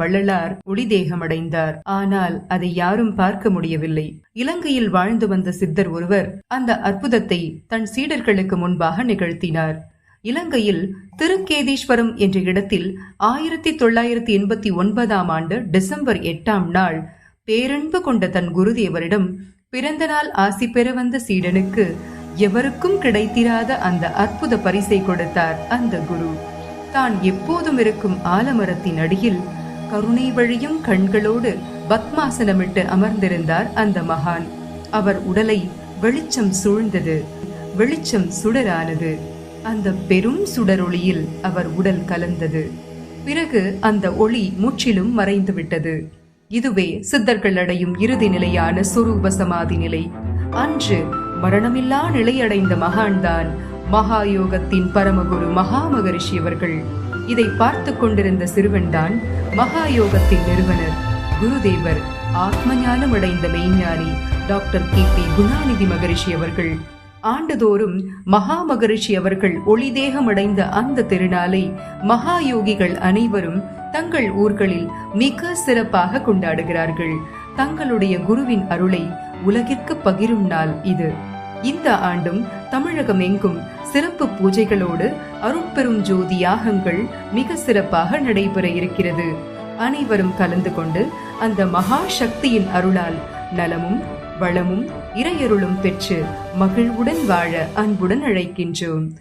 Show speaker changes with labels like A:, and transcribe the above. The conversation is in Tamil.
A: வள்ளலார் ஒளிதேகமடைந்தார் ஆனால் அதை யாரும் பார்க்க முடியவில்லை. இலங்கையில் வாழ்ந்து வந்த சித்தர் ஒருவர் அந்த அற்புதத்தை தன் சீடர்களுக்கு முன்பாக நிகழ்த்தினார். இலங்கையில் திருக்கேதீஸ்வரம் என்ற இடத்தில் ஆயிரத்தி தொள்ளாயிரத்தி எண்பத்தி ஒன்பதாம் ஆண்டு டிசம்பர் எட்டாம் நாள் பேரன்பு கொண்ட தன் குருதேவரிடம் பிறந்த நாள் ஆசி பெற வந்த சீடனுக்கு எவருக்கும் கிடைத்திராத அந்த அற்புத பரிசை கொடுத்தார் அந்த குரு. தான் எப்போதும் இருக்கும் ஆலமரத்தின் அடியில் கருணை வழியும் கண்களோடு பத்மாசனமிட்டு அமர்ந்திருந்தார் அந்த மகான். அவர் உடலை வெளிச்சம் சூழ்ந்தது வெளிச்சம் சுடரானது. அந்த பெரும் சுடரொளியில் அவர் உடல் கலந்தது. பிறகு அந்த ஒளி முற்றிலும் மறைந்துவிட்டது. இதுவே சித்தர்கள் அடையும் இறுதி நிலையான சுரூப சமாதி நிலை. அன்று மரணமில்லா நிலையடைந்த மகான்தான் மகாயோகத்தின் பரமகுரு மகாமகரிஷி அவர்கள். இதை பார்த்து கொண்டிருந்த சிறுவன்தான் மகாயோகத்தின் நிறுவனர் குருதேவர். ஆத்மஞானம் அடைந்த மெய்ஞானி doctor K. P. Gunanidhi Maharishi அவர்கள். ஆண்டுதோறும் மகா மகரிஷி அவர்கள் ஒளிதேகம் அடைந்த அந்த திருநாளை மகா யோகிகள் அனைவரும் தங்கள் ஊர்களில் மிக சிறப்பாக கொண்டாடுகிறார்கள். தங்களுடைய குருவின் அருளை உலகிற்கு பகிரும் நாள் இது. இந்த ஆண்டும் தமிழகம் எங்கும் சிறப்பு பூஜைகளோடு அருட்பெரும் ஜோதி யாகங்கள் மிக சிறப்பாக நடைபெற இருக்கிறது. அனைவரும் கலந்து கொண்டு அந்த மகா சக்தியின் அருளால் நலமும் வளமும் இறையருளும் பெற்று மகிழ்வுடன் வாழ அன்புடன் அழைக்கின்றோம்.